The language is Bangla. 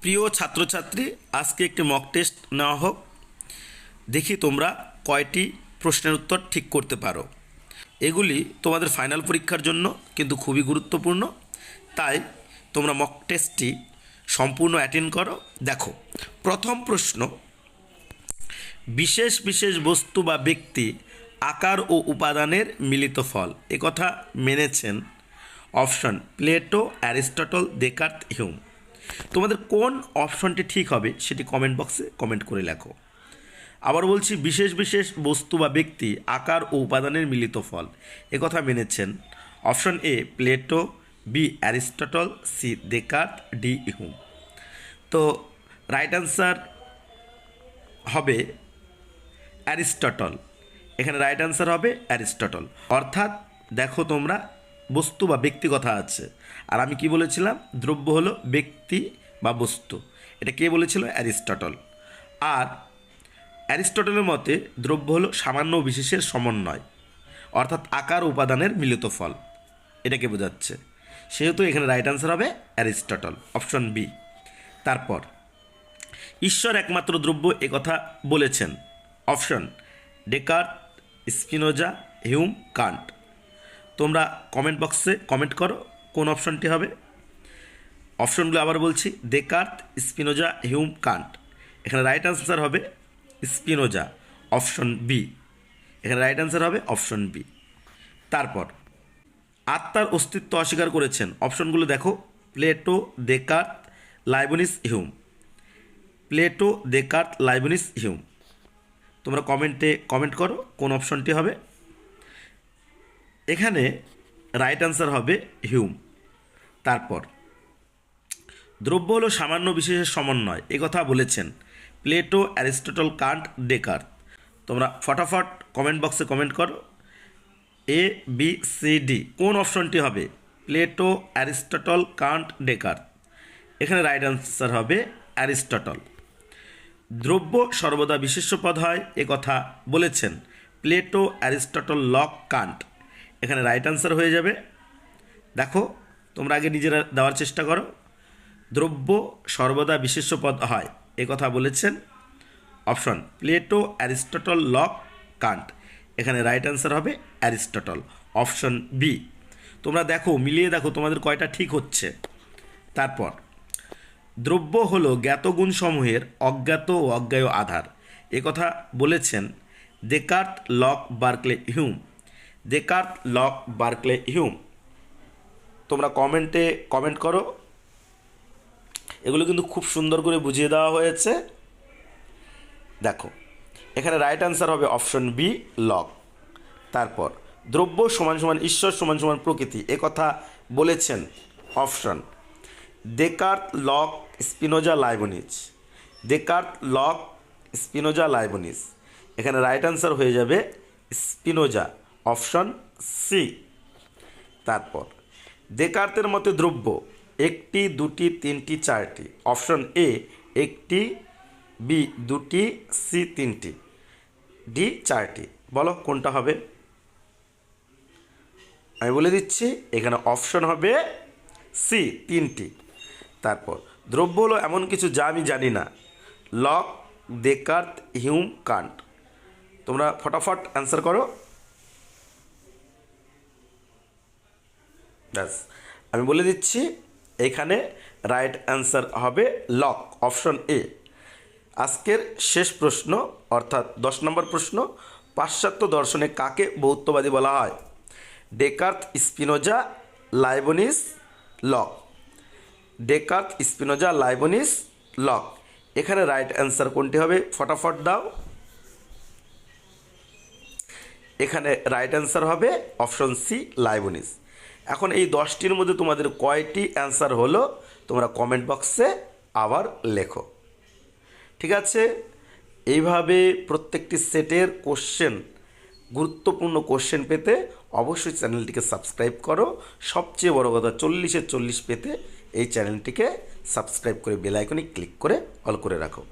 প্রিয় ছাত্রছাত্রী, আজকে একটি মক টেস্ট নেওয়া হোক। দেখি তোমরা কয়টি প্রশ্নের উত্তর ঠিক করতে পারো। এগুলি তোমাদের ফাইনাল পরীক্ষার জন্য কিন্তু খুবই গুরুত্বপূর্ণ। তাই তোমরা মক টেস্টটি সম্পূর্ণ অ্যাটেন্ড করো। দেখো, প্রথম প্রশ্ন, বিশেষ বিশেষ বস্তু বা ব্যক্তি আকার ও উপাদানের মিলিত ফল। একথা মেনেছেন option, Plato, Aristotle Descartes Hume. তোমাদের কোন অপশনটি ঠিক হবে সেটি কমেন্ট বক্সে কমেন্ট করে লেখো। আবার বলছি, বিশেষ বিশেষ বস্তু বা ব্যক্তি, আকার ও উপাদানের মিলিত ফল। একথা মেনেছেন। Option A Plato B Aristotle C Descartes D Hume তো রাইট অ্যান্সার হবে অ্যারিস্টটল। এখানে রাইট অ্যান্সার হবে অ্যারিস্টটল। অর্থাৎ দেখো তোমরা বস্তু বা ব্যক্তি কথা আছে। আর আমি কি বলেছিলাম? দ্রব্য হলো ব্যক্তি বা বস্তু। এটা কে বলেছিল? অ্যারিস্টটল। আর অ্যারিস্টটলের মতে দ্রব্য হলো সামান্য বিশেষের সমন্বয়, অর্থাৎ আকার উপাদানের মিলিত ফল। এটাকে বোঝাচ্ছে? সেহেতু এখানে রাইট অ্যান্সার হবে অ্যারিস্টটল অপশন বি তারপর, ঈশ্বর একমাত্র দ্রব্য একথা বলেছেন। Option Descartes, Spinoza, Hume, Kant. তোমরা কমেন্ট বক্সে কমেন্ট করো কোন অপশনটি হবে। অপশনগুলো আবার বলছি দেকার্ত স্পিনোজা হিউম কান্ট এখানে রাইট অ্যান্সার হবে স্পিনোজা অপশন বি এখানে রাইট অ্যান্সার হবে অপশন বি তারপর, আত্মার অস্তিত্ব অস্বীকার করেছেন। অপশনগুলো দেখো Plato Descartes Leibniz Hume Plato Descartes Leibniz Hume তোমরা কমেন্টে কমেন্ট করো কোন অপশনটি হবে। এখানে রাইট অ্যান্সার হবে হিউম তারপর, দ্রব্য হলো সামান্য বিশেষের সমন্বয় কথা বলেছেন প্লেটো, অ্যারিস্টটল, কান্ট ডেকার তোমরা ফটাফট কমেন্ট বক্সে কমেন্ট করো। এ বি সি ডি কোন অপশনটি হবে? প্লেটো, অ্যারিস্টটল, কান্ট ডেকার এখানে রাইট অ্যান্সার হবে অ্যারিস্টটল। দ্রব্য সর্বদা বিশেষ্য পদ হয় কথা বলেছেন প্লেটো, অ্যারিস্টটল, লক, কান্ট। এখানে রাইট অ্যান্সার হয়ে যাবে। দেখো, তোমরা আগে নিজেরা দেওয়ার চেষ্টা করো। দ্রব্য সর্বদা বিশেষ্য পদ হয়, এ কথা বলেছেন। Option Plato Aristotle Locke Kant এখানে রাইট অ্যান্সার হবে অ্যারিস্টটল অপশন বি তোমরা দেখো, মিলিয়ে দেখো তোমাদের কয়টা ঠিক হচ্ছে। তারপর, দ্রব্য হলো জ্ঞাত গুণসমূহের অজ্ঞাত ও অজ্ঞায় আধার। একথা বলেছেন Descartes Locke Berkeley Hume Descartes Locke Berkeley Hume তোমরা কমেন্টে কমেন্ট করো। এগুলো কিন্তু খুব সুন্দর করে বুঝিয়ে দেওয়া হয়েছে। দেখো, এখানে রাইট অ্যান্সার হবে অপশন বি লক তারপর, দ্রব্য সমান সমান ঈশ্বর সমান সমান প্রকৃতি একথা বলেছেন option Descartes Locke Spinoza Leibniz Descartes Locke Spinoza Leibniz এখানে রাইট অ্যান্সার হয়ে যাবে স্পিনোজা অপশন সি। তারপর দেকার্তের মতে দ্রব্য একটি, দুটি, তিনটি, চারটি। অপশন এ, একটি, বি, দুটি, সি, তিনটি। ডি, চারটি। বলো কোনটা হবে? আমি বলে দিচ্ছি, এখানে অপশন হবে সি, তিনটি। তারপর, দ্রব্য হলো এমন কিছু যা আমি জানি না। Locke Descartes Hume, Kant. তোমরা ফটাফট অ্যান্সার করো। ব্যাস। আমি বলে দিচ্ছি, এখানে রাইট অ্যান্সার হবে লক অপশন এ আজকের শেষ প্রশ্ন, অর্থাৎ দশ নম্বর প্রশ্ন, পাশ্চাত্য দর্শনে কাকে বৌদ্ধবাদী বলা হয়? Descartes Spinoza, Leibniz, Locke. Descartes Spinoza, Leibniz, Locke. এখানে রাইট অ্যান্সার কোনটি হবে? ফটাফট দাও। এখানে রাইট অ্যান্সার হবে অপশন সি লাইবনিস। এখন এই দশটির মধ্যে তোমাদের কয়টি অ্যান্সার হলো, তোমরা কমেন্ট বক্সে আবার লেখো। ঠিক আছে? এইভাবে প্রত্যেকটি সেটের কোশ্চেন, গুরুত্বপূর্ণ কোশ্চেন পেতে অবশ্যই চ্যানেলটিকে সাবস্ক্রাইব করো। সবচেয়ে বড় কথা চল্লিশে চল্লিশ পেতে এই চ্যানেলটিকে সাবস্ক্রাইব করে বেল আইকনে ক্লিক করে অল করে রাখো।